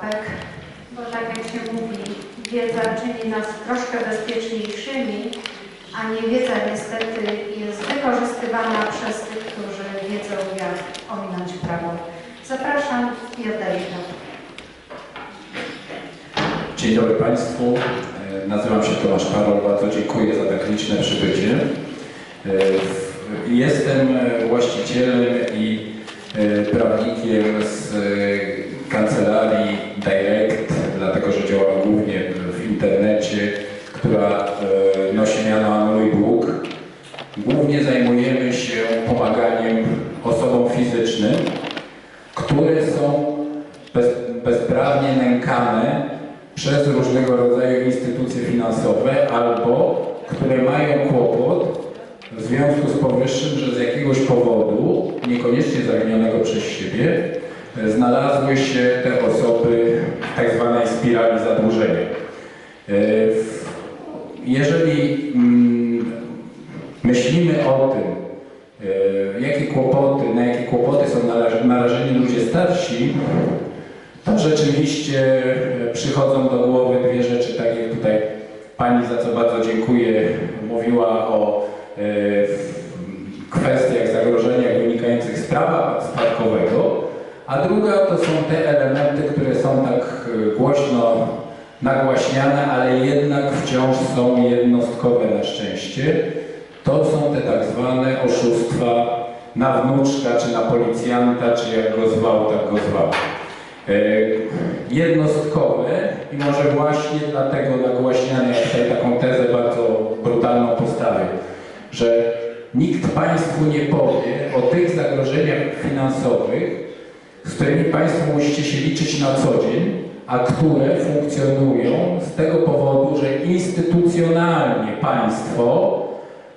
pułapek, bo tak jak się mówi, wiedza czyni nas troszkę bezpieczniejszymi, a niewiedza niestety jest wykorzystywana przez tych, którzy wiedzą jak ominąć prawo. Zapraszam i oddaję. Dzień dobry Państwu. E, Nazywam się Tomasz Karol. Bardzo dziękuję za tak liczne przybycie. E, Jestem właścicielem i e, prawnikiem z kancelarii Direct, dlatego że działam głównie w internecie, która e, nosi miano Anuluj Dług. Głównie zajmujemy się pomaganiem osobom fizycznym, które są bez, bezprawnie nękane przez różnego rodzaju instytucje finansowe albo które mają kłopot w związku z powyższym, że z jakiegoś powodu, niekoniecznie zawinionego przez siebie, znalazły się te osoby w tak zwanej spirali zadłużenia. E, Jeżeli mm, myślimy o tym, e, jakie kłopoty, na jakie kłopoty są naraż- narażeni ludzie starsi, to rzeczywiście e, przychodzą do głowy dwie rzeczy, tak jak tutaj Pani, za co bardzo dziękuję, mówiła o e, w- kwestiach, zagrożeniach wynikających z prawa spadkowego, a druga to są te elementy, które są tak e, głośno nagłaśniane, ale jednak wciąż są jednostkowe na szczęście. To są te tak zwane oszustwa na wnuczka, czy na policjanta, czy jak go zwał, tak go zwał. E, jednostkowe i może właśnie dlatego nagłaśniane, jak tutaj taką tezę bardzo brutalną postawię, że nikt Państwu nie powie o tych zagrożeniach finansowych, z którymi Państwo musicie się liczyć na co dzień, a które funkcjonują z tego powodu, że instytucjonalnie państwo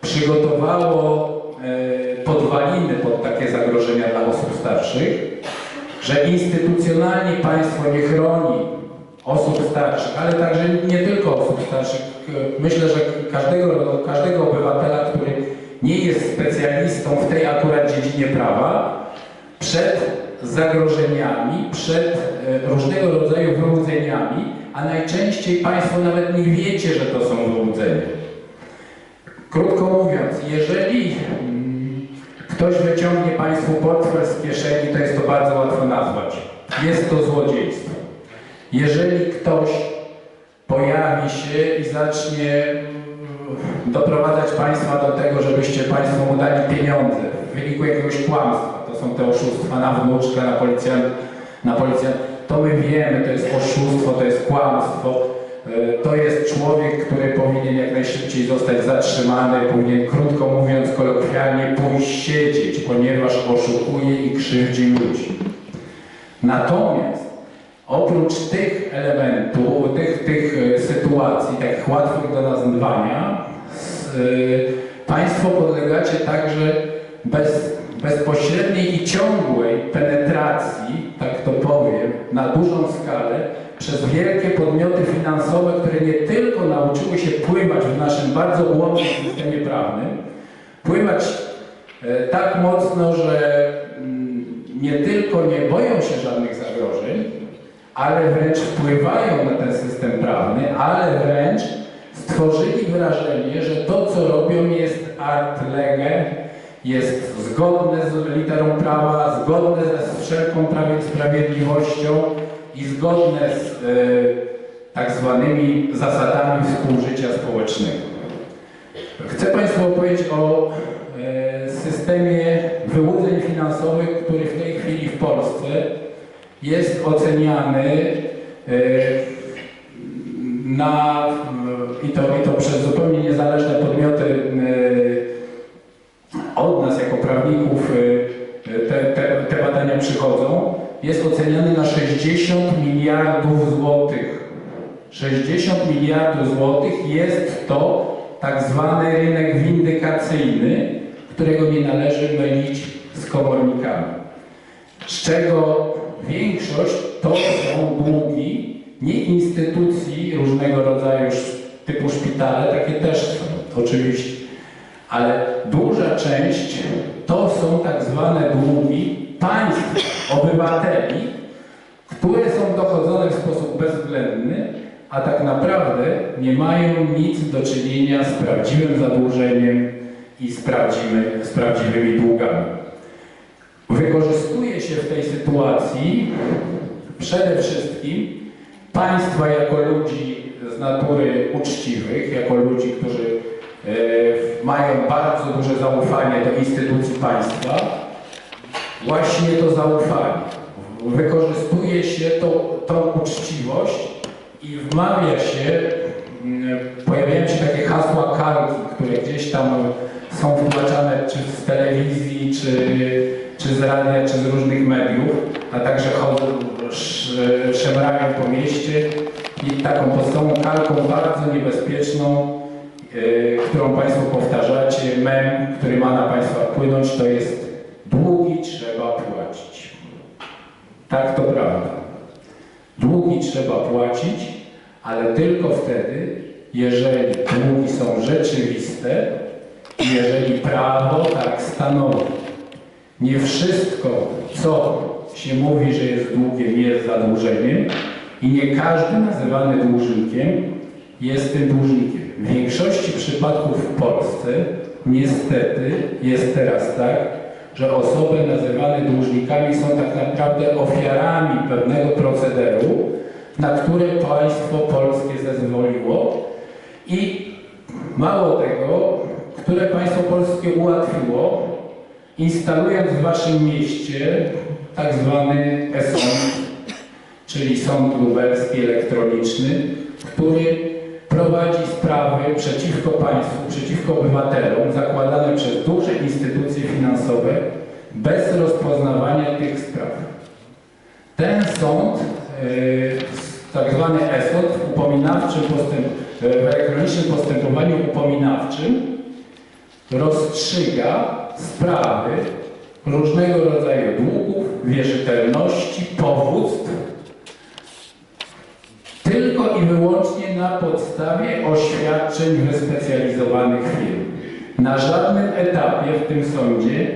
przygotowało e, podwaliny pod takie zagrożenia dla osób starszych, że instytucjonalnie państwo nie chroni osób starszych, ale także nie tylko osób starszych. Myślę, że każdego, każdego obywatela, który nie jest specjalistą w tej akurat dziedzinie prawa, przed zagrożeniami, przed e, różnego rodzaju wyłudzeniami, a najczęściej Państwo nawet nie wiecie, że to są wyłudzenia. Krótko mówiąc, jeżeli mm, ktoś wyciągnie Państwu portfel z kieszeni, to jest to bardzo łatwo nazwać. Jest to złodziejstwo. Jeżeli ktoś pojawi się i zacznie mm, doprowadzać Państwa do tego, żebyście Państwo mu dali pieniądze w wyniku jakiegoś kłamstwa, są te oszustwa na wnuczkę, na policjant, na policjant, to my wiemy, to jest oszustwo, to jest kłamstwo, E, to jest człowiek, który powinien jak najszybciej zostać zatrzymany, powinien krótko mówiąc kolokwialnie pójść siedzieć, ponieważ oszukuje i krzywdzi ludzi. Natomiast oprócz tych elementów, tych, tych e, sytuacji, takich łatwych do nazwania, e, Państwo podlegacie także bez, bezpośredniej i ciągłej penetracji, tak to powiem, na dużą skalę przez wielkie podmioty finansowe, które nie tylko nauczyły się pływać w naszym bardzo ułomnym systemie prawnym, pływać e, tak mocno, że mm, nie tylko nie boją się żadnych zagrożeń, ale wręcz wpływają na ten system prawny, ale wręcz stworzyli wrażenie, że to, co robią, jest art lege, jest zgodne z literą prawa, zgodne ze wszelką prawie sprawiedliwością i zgodne z e, tak zwanymi zasadami współżycia społecznego. Chcę Państwu opowiedzieć o e, systemie wyłudzeń finansowych, który w tej chwili w Polsce jest oceniany e, na, i to, i to przez zupełnie niezależne podmioty od nas jako prawników e, te, te, te badania przychodzą, jest oceniany na 60 miliardów złotych. 60 miliardów złotych jest to tak zwany rynek windykacyjny, którego nie należy mylić z komornikami. Z czego większość to są długi nie instytucji różnego rodzaju typu szpitale, takie też są, oczywiście, ale duża część to są tak zwane długi państw, obywateli, które są dochodzone w sposób bezwzględny, a tak naprawdę nie mają nic do czynienia z prawdziwym zadłużeniem i z, prawdziwy, z prawdziwymi długami. Wykorzystuje się w tej sytuacji przede wszystkim państwa jako ludzi z natury uczciwych, jako ludzi, którzy mają bardzo duże zaufanie do instytucji państwa, właśnie to zaufanie. Wykorzystuje się to, tą uczciwość i wmawia się, mm, pojawiają się takie hasła kalki, które gdzieś tam są wtłaczane czy z telewizji, czy, czy z radia, czy z różnych mediów, a także chodzą, sz- szemrają po mieście i taką podstawową kalką bardzo niebezpieczną, e, którą Państwo powtarzacie, mem, który ma na Państwa wpłynąć, to jest długi trzeba płacić. Tak, to prawda. Długi trzeba płacić, ale tylko wtedy, jeżeli długi są rzeczywiste i jeżeli prawo tak stanowi. Nie wszystko, co się mówi, że jest długiem, jest zadłużeniem i nie każdy nazywany dłużnikiem jest tym dłużnikiem. W większości przypadków w Polsce niestety jest teraz tak, że osoby nazywane dłużnikami są tak naprawdę ofiarami pewnego procederu, na które państwo polskie zezwoliło i mało tego, które państwo polskie ułatwiło, instalując w waszym mieście tak zwany e-sąd, czyli sąd lubelski elektroniczny, który prowadzi sprawy przeciwko państwu, przeciwko obywatelom, zakładane przez duże instytucje finansowe, bez rozpoznawania tych spraw. Ten sąd, yy, tak zwany e-sąd w upominawczym postęp, w elektronicznym postępowaniu upominawczym rozstrzyga sprawy różnego rodzaju długów, wierzytelności, powództw, tylko i wyłącznie na podstawie oświadczeń wyspecjalizowanych firm. Na żadnym etapie w tym sądzie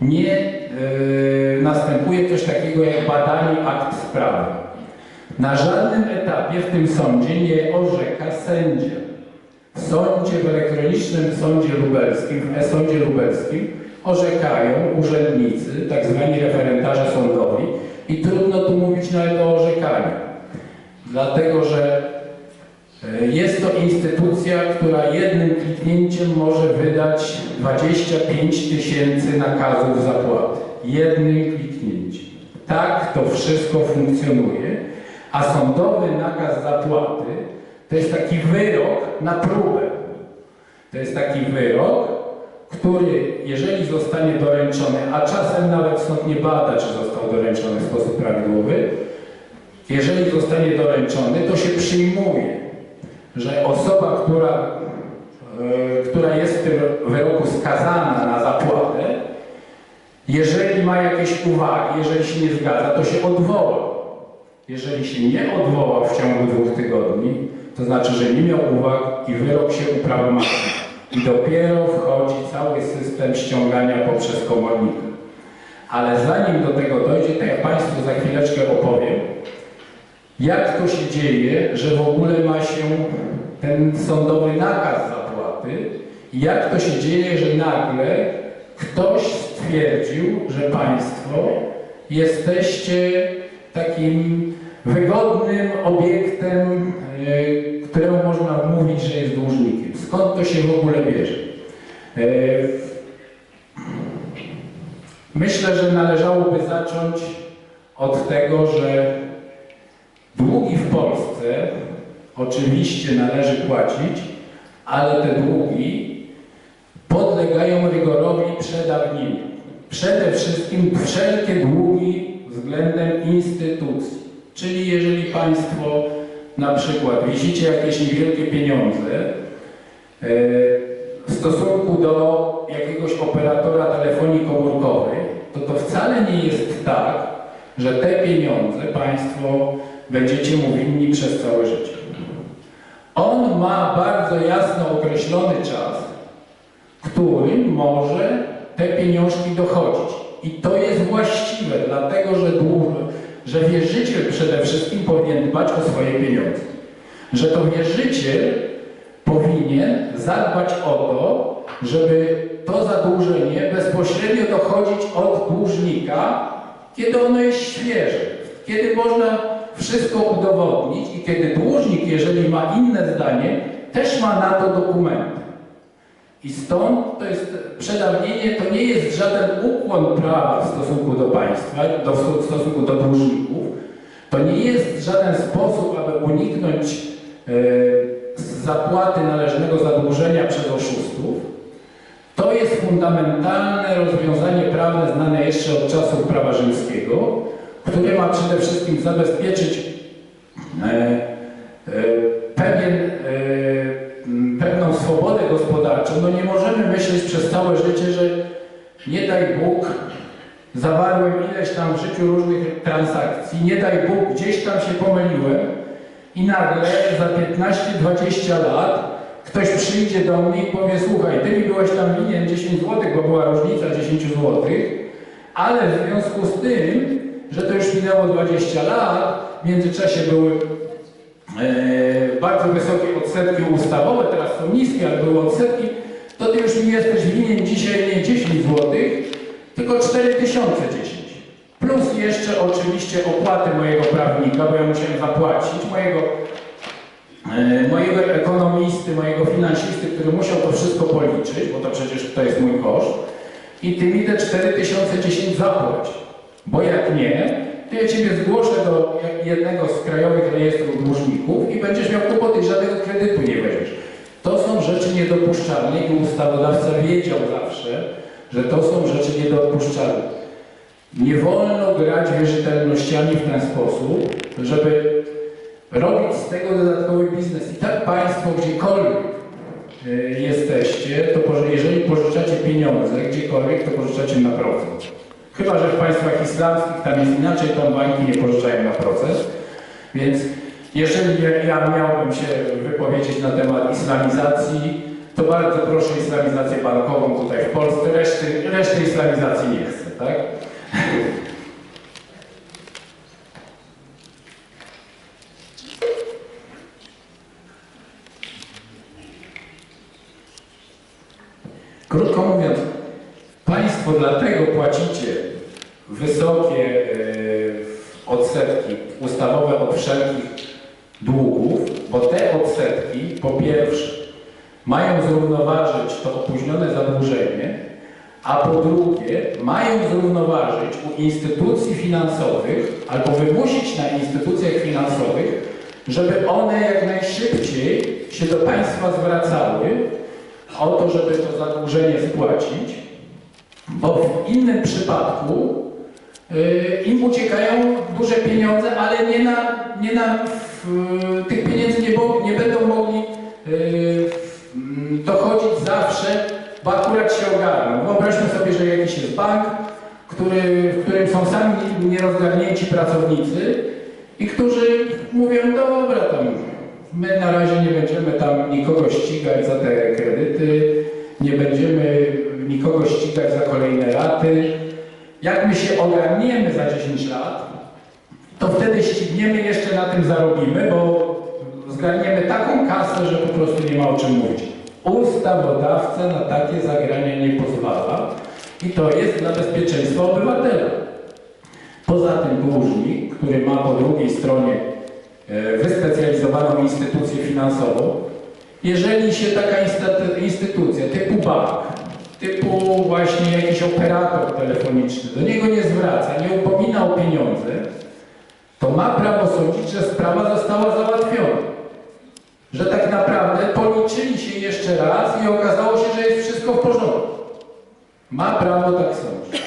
nie yy, następuje coś takiego jak badanie akt sprawy. Na żadnym etapie w tym sądzie nie orzeka sędzia. W sądzie, w elektronicznym sądzie lubelskim, w e-sądzie lubelskim orzekają urzędnicy, tak zwani referentarze sądowi i trudno tu mówić nawet o orzekaniu. Dlatego, że e, jest to instytucja, która jednym kliknięciem może wydać 25 tysięcy nakazów zapłaty. Jednym kliknięciem. Tak to wszystko funkcjonuje, a sądowy nakaz zapłaty to jest taki wyrok na próbę. To jest taki wyrok, który jeżeli zostanie doręczony, a czasem nawet sąd nie bada, czy został doręczony w sposób prawidłowy, jeżeli zostanie doręczony, to się przyjmuje, że osoba, która, e, która jest w tym wyroku skazana na zapłatę, jeżeli ma jakieś uwagi, jeżeli się nie zgadza, to się odwoła. Jeżeli się nie odwoła w ciągu dwóch tygodni, to znaczy, że nie miał uwag i wyrok się uprawomocnił. I dopiero wchodzi cały system ściągania poprzez komornika. Ale zanim do tego dojdzie, to ja Państwu za chwileczkę opowiem, jak to się dzieje, że w ogóle ma się ten sądowy nakaz zapłaty jak to się dzieje, że nagle ktoś stwierdził, że Państwo jesteście takim wygodnym obiektem, e, któremu można mówić, że jest dłużnikiem. Skąd to się w ogóle bierze? E, Myślę, że należałoby zacząć od tego, że oczywiście należy płacić, ale te długi podlegają rygorowi przedawnienia. Przede wszystkim wszelkie długi względem instytucji. Czyli jeżeli Państwo na przykład wisicie jakieś niewielkie pieniądze e, w stosunku do jakiegoś operatora telefonii komórkowej, to to wcale nie jest tak, że te pieniądze Państwo będziecie mu winni przez całe życie. On ma bardzo jasno określony czas, w którym może te pieniążki dochodzić. I to jest właściwe, dlatego że, dłu- że wierzyciel przede wszystkim powinien dbać o swoje pieniądze. Że to wierzyciel powinien zadbać o to, żeby to zadłużenie bezpośrednio dochodzić od dłużnika, kiedy ono jest świeże, kiedy można wszystko udowodnić i kiedy dłużnik, jeżeli ma inne zdanie, też ma na to dokumenty. I stąd to jest przedawnienie, to nie jest żaden ukłon prawa w stosunku do państwa, do, w stosunku do dłużników. To nie jest żaden sposób, aby uniknąć e, zapłaty należnego zadłużenia przez oszustów. To jest fundamentalne rozwiązanie prawne znane jeszcze od czasów prawa rzymskiego, które ma przede wszystkim zabezpieczyć e, e, pewien, e, pewną swobodę gospodarczą. No nie możemy myśleć przez całe życie, że nie daj Bóg, zawarłem ileś tam w życiu różnych transakcji, nie daj Bóg, gdzieś tam się pomyliłem i nagle za 15-20 lat ktoś przyjdzie do mnie i powie, słuchaj, ty mi byłeś tam winien 10 zł, bo była różnica 10 zł, ale w związku z tym, że to już minęło 20 lat, w międzyczasie były e, bardzo wysokie odsetki ustawowe, teraz są niskie, ale były odsetki, to ty już mi jesteś winien dzisiaj nie 10 zł, tylko 4010. Plus jeszcze oczywiście opłaty mojego prawnika, bo ja musiałem zapłacić, mojego, e, mojego ekonomisty, mojego finansisty, który musiał to wszystko policzyć, bo to przecież to jest mój koszt. I ty mi te 4010 zapłać. Bo jak nie, to ja Ciebie zgłoszę do jednego z krajowych rejestrów dłużników i będziesz miał kłopoty, żadnego kredytu nie weźmiesz. To są rzeczy niedopuszczalne i ustawodawca wiedział zawsze, że to są rzeczy niedopuszczalne. Nie wolno grać wierzytelnościami w ten sposób, żeby robić z tego dodatkowy biznes. I tak Państwo gdziekolwiek y, jesteście, to jeżeli pożyczacie pieniądze gdziekolwiek, to pożyczacie na procent. Chyba, że w państwach islamskich tam jest inaczej, tam banki nie pożyczają na procent. Więc jeżeli ja miałbym się wypowiedzieć na temat islamizacji, to bardzo proszę islamizację bankową tutaj w Polsce, reszty, reszty islamizacji nie chcę, tak? Krótko mówiąc, Państwo dlatego płacicie wysokie e, odsetki ustawowe od wszelkich długów, bo te odsetki po pierwsze mają zrównoważyć to opóźnione zadłużenie, a po drugie mają zrównoważyć u instytucji finansowych albo wymusić na instytucjach finansowych, żeby one jak najszybciej się do państwa zwracały o to, żeby to zadłużenie spłacić, bo w innym przypadku im uciekają duże pieniądze, ale nie na, nie na tych pieniędzy nie, nie będą mogli y, mm, dochodzić zawsze, bo akurat się ogarną. Wyobraźmy sobie, że jakiś jest bank, który, w którym są sami nierozgarnięci pracownicy i którzy mówią, dobra, tam my na razie nie będziemy tam nikogo ścigać za te kredyty, nie będziemy nikogo ścigać za kolejne raty. Jak my się ogarniemy za 10 lat, to wtedy ścigniemy, jeszcze na tym zarobimy, bo zgarniemy taką kasę, że po prostu nie ma o czym mówić. Ustawodawca na takie zagrania nie pozwala i to jest dla bezpieczeństwa obywatela. Poza tym dłużnik, który ma po drugiej stronie e, wyspecjalizowaną instytucję finansową, jeżeli się taka instytu- instytucja typu bank, typu właśnie jakiś operator telefoniczny do niego nie zwraca, nie upomina o pieniądze, to ma prawo sądzić, że sprawa została załatwiona. Że tak naprawdę policzyli się jeszcze raz i okazało się, że jest wszystko w porządku. Ma prawo tak sądzić.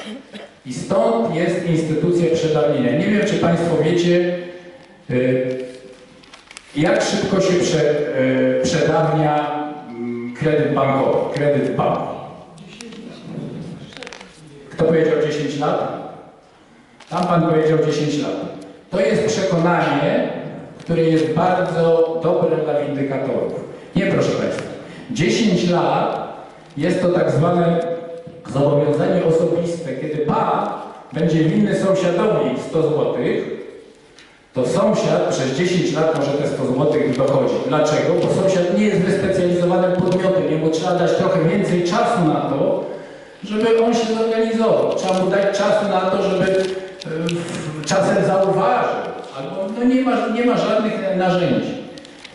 I stąd jest instytucja przedawnienia. Nie wiem, czy Państwo wiecie, y, jak szybko się y, przedawnia mm, kredyt bankowy, kredyt banku. Kto powiedział 10 lat? Tam Pan powiedział 10 lat. To jest przekonanie, które jest bardzo dobre dla windykatorów. Nie, proszę Państwa. 10 lat jest to tak zwane zobowiązanie osobiste. Kiedy pan będzie winny sąsiadowi 100 zł, to sąsiad przez 10 lat może te 100 zł dochodzi. Dlaczego? Bo sąsiad nie jest wyspecjalizowanym podmiotem, jemu trzeba dać trochę więcej czasu na to, żeby on się zorganizował. Trzeba mu dać czasu na to, żeby e, czasem zauważył, albo no nie, ma, nie ma żadnych narzędzi.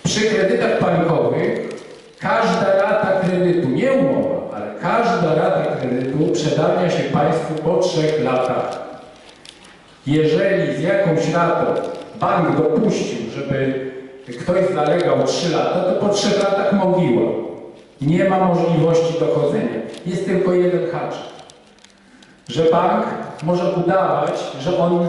Przy kredytach bankowych każda rata kredytu, nie umowa, ale każda rata kredytu przedawnia się Państwu po trzech latach. Jeżeli z jakąś ratą bank dopuścił, żeby ktoś zalegał 3 lata, to po 3 latach mogiła. Nie ma możliwości dochodzenia. Jest tylko jeden haczyk. Że bank może udawać, że on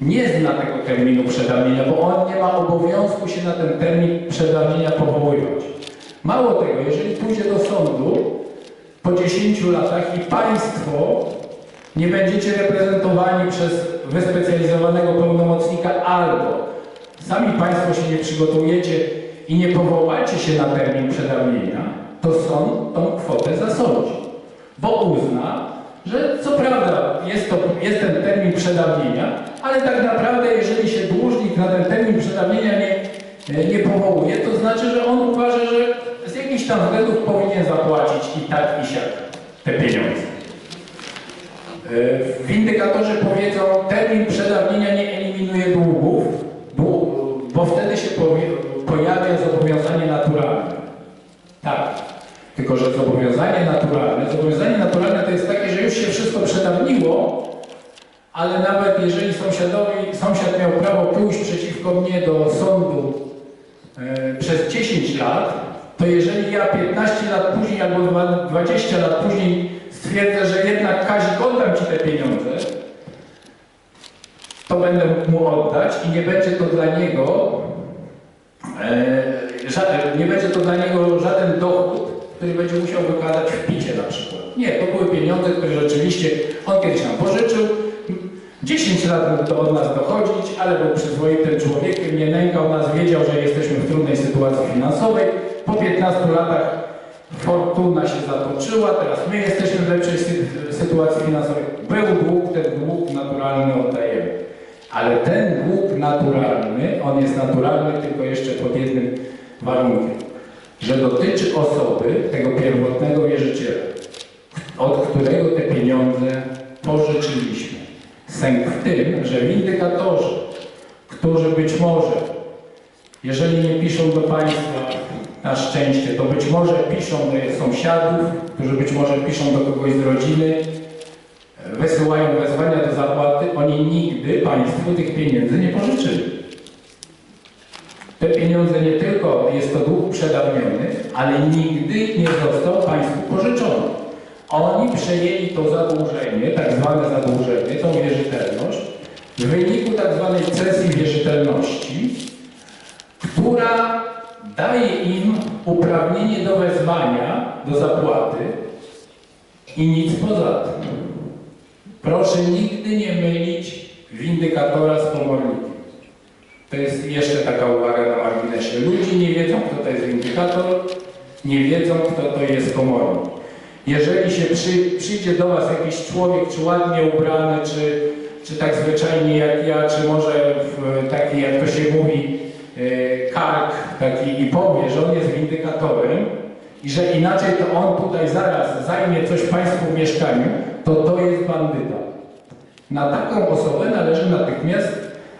nie zna tego terminu przedawnienia, bo on nie ma obowiązku się na ten termin przedawnienia powoływać. Mało tego, jeżeli pójdzie do sądu po 10 latach i państwo nie będziecie reprezentowani przez wyspecjalizowanego pełnomocnika albo sami Państwo się nie przygotujecie i nie powołacie się na termin przedawnienia, to sąd tą kwotę zasądzi. Bo uzna, że co prawda jest, to, jest ten termin przedawnienia, ale tak naprawdę jeżeli się dłużnik na ten termin przedawnienia nie, nie powołuje, to znaczy, że on uważa, że z jakichś tam względów powinien zapłacić i tak i siak te pieniądze. W windykatorze powiedzą, termin przedawnienia nie eliminuje długów, dłu- bo wtedy się pojawia zobowiązanie naturalne. Tak, tylko że zobowiązanie naturalne, zobowiązanie naturalne to jest takie, że już się wszystko przedawniło, ale nawet jeżeli sąsiadowi, sąsiad miał prawo pójść przeciwko mnie do sądu e, przez 10 lat, to jeżeli ja 15 lat później albo dwa- 20 lat później stwierdzę, że jednak Kazik oddam Ci te pieniądze, to będę mu oddać i nie będzie to dla niego e, żaden, nie będzie to dla niego żaden dochód, który będzie musiał wykładać w picie na przykład. Nie, to były pieniądze, które rzeczywiście on kiedyś nam pożyczył. 10 lat to od nas dochodzić, ale był przyzwoitym człowiekiem, nie nękał nas, wiedział, że jesteśmy w trudnej sytuacji finansowej. Po 15 latach fortuna się zatoczyła, teraz my jesteśmy w lepszej sy- sytuacji finansowej. Był dług, ten dług naturalny oddajemy. Ale ten dług naturalny, on jest naturalny tylko jeszcze pod jednym warunkiem, że dotyczy osoby, tego pierwotnego wierzyciela, od którego te pieniądze pożyczyliśmy. Sęk w tym, że windykatorzy, którzy być może, jeżeli nie piszą do państwa na szczęście, to być może piszą do sąsiadów, którzy być może piszą do kogoś z rodziny, wysyłają wezwania do zapłaty, oni nigdy państwu tych pieniędzy nie pożyczyli. Te pieniądze nie tylko jest to dług przedawniony, ale nigdy nie został państwu pożyczony. Oni przejęli to zadłużenie, tak zwane zadłużenie, tą wierzytelność, w wyniku tak zwanej cesji wierzytelności, która daje im uprawnienie do wezwania do zapłaty i nic poza tym. Proszę nigdy nie mylić windykatora z komornikiem. To jest jeszcze taka uwaga na marginesie. Ludzie nie wiedzą, kto to jest windykator, nie wiedzą, kto to jest komornik. Jeżeli się przy, przyjdzie do Was jakiś człowiek, czy ładnie ubrany, czy, czy tak zwyczajnie jak ja, czy może w, taki, jak to się mówi, e, kark taki i powie, że on jest windykatorem i że inaczej to on tutaj zaraz zajmie coś Państwu w mieszkaniu, to to jest bandyta. Na taką osobę należy natychmiast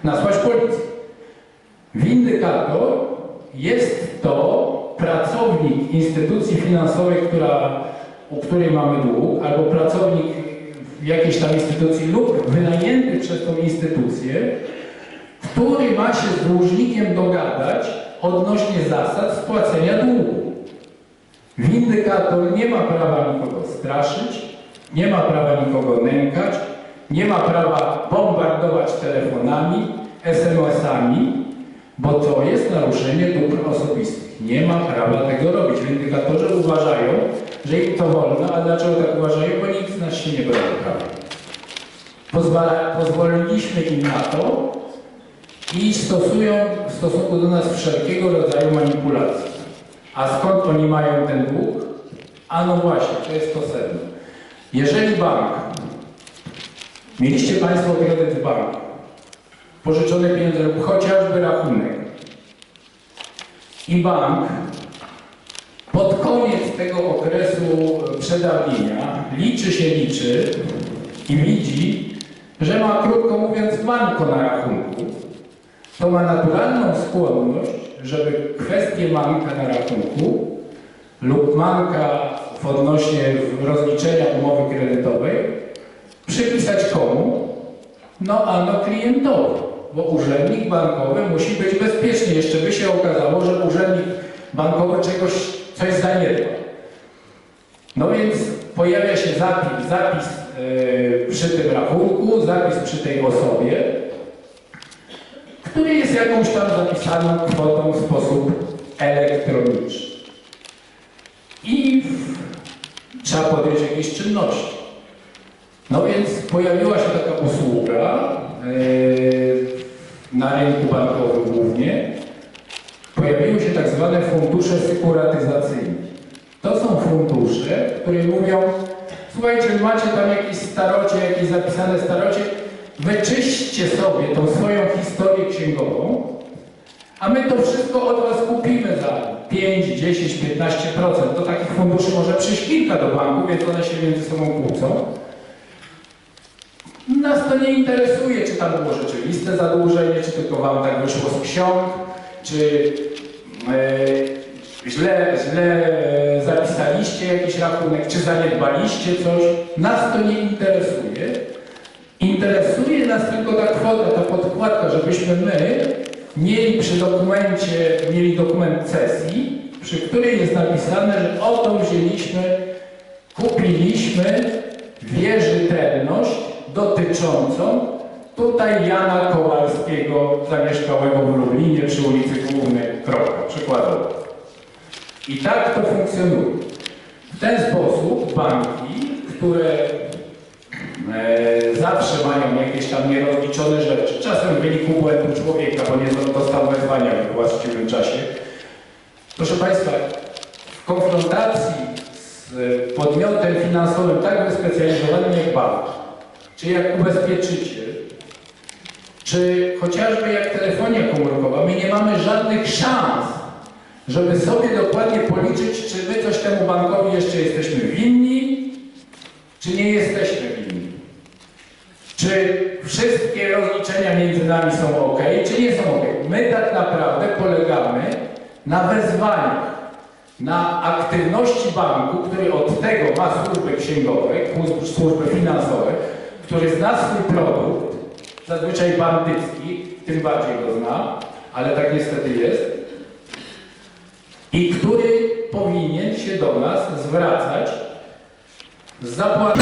nasłać policję. Windykator jest to pracownik instytucji finansowej, która, u której mamy dług, albo pracownik jakiejś tam instytucji lub wynajęty przez tą instytucję, który ma się z dłużnikiem dogadać odnośnie zasad spłacenia długu. Windykator nie ma prawa nikogo straszyć, nie ma prawa nikogo nękać, nie ma prawa bombardować telefonami, SMS-ami, bo to jest naruszenie dóbr osobistych. Nie ma prawa tego robić. Windykatorzy uważają, że im to wolno, a dlaczego tak uważają? Bo nikt z nas się nie broni prawa. Pozwala, pozwoliliśmy im na to i stosują w stosunku do nas wszelkiego rodzaju manipulacje. A skąd oni mają ten dług? A no właśnie, to jest to sedno. Jeżeli bank, mieliście Państwo kredyt w banku, pożyczone pieniądze lub chociażby rachunek. I bank pod koniec tego okresu przedawnienia liczy się liczy i widzi, że ma krótko mówiąc manko na rachunku, to ma naturalną skłonność, żeby kwestię manka na rachunku lub manka w odnośnie rozliczenia umowy kredytowej przypisać komu? No a no klientowi, bo urzędnik bankowy musi być bezpieczny. Jeszcze by się okazało, że urzędnik bankowy czegoś, coś zaniedba. No więc pojawia się zapis, zapis yy, przy tym rachunku, zapis przy tej osobie, który jest jakąś tam zapisaną kwotą w sposób elektroniczny. I trzeba podjąć jakieś czynności. No więc pojawiła się taka usługa yy, na rynku bankowym głównie. Pojawiły się tak zwane fundusze sekuratyzacyjne. To są fundusze, które mówią, słuchajcie, macie tam jakieś starocie, jakieś zapisane starocie, wyczyśćcie sobie tą swoją historię księgową, a my to wszystko od Was kupimy za 5, 10, 15%. Do takich funduszy może przyjść kilka do banku, więc one się między sobą kłócą. Nas to nie interesuje, czy tam było rzeczywiste zadłużenie, czy tylko Wam tak wyszło z ksiąg, czy e, źle, źle zapisaliście jakiś rachunek, czy zaniedbaliście coś. Nas to nie interesuje. Interesuje nas tylko ta kwota, ta podkładka, żebyśmy my mieli przy dokumencie, mieli dokument cesji, przy której jest napisane, że oto wzięliśmy, kupiliśmy wierzytelność dotyczącą tutaj Jana Kowalskiego, zamieszkałego w Lublinie przy ulicy Głównej, kropka, przykładowo. I tak to funkcjonuje. W ten sposób banki, które e, zawsze mają jakieś tam nierozliczone rzeczy, czasem w wyniku błędu człowieka, bo nie dostał wezwania w właściwym czasie. Proszę Państwa, w konfrontacji z podmiotem finansowym tak wyspecjalizowanym jak bank, czy jak ubezpieczyciel, czy chociażby jak telefonia komórkowa, my nie mamy żadnych szans, żeby sobie dokładnie policzyć, czy my coś temu bankowi jeszcze jesteśmy winni, czy nie jesteśmy winni. Czy wszystkie rozliczenia między nami są ok, czy nie są ok. My tak naprawdę polegamy na wezwaniach, na aktywności banku, który od tego ma służby księgowe, służby finansowe, który zna swój produkt, zazwyczaj bandycki, tym bardziej go zna, ale tak niestety jest, i który powinien się do nas zwracać z zapłatą.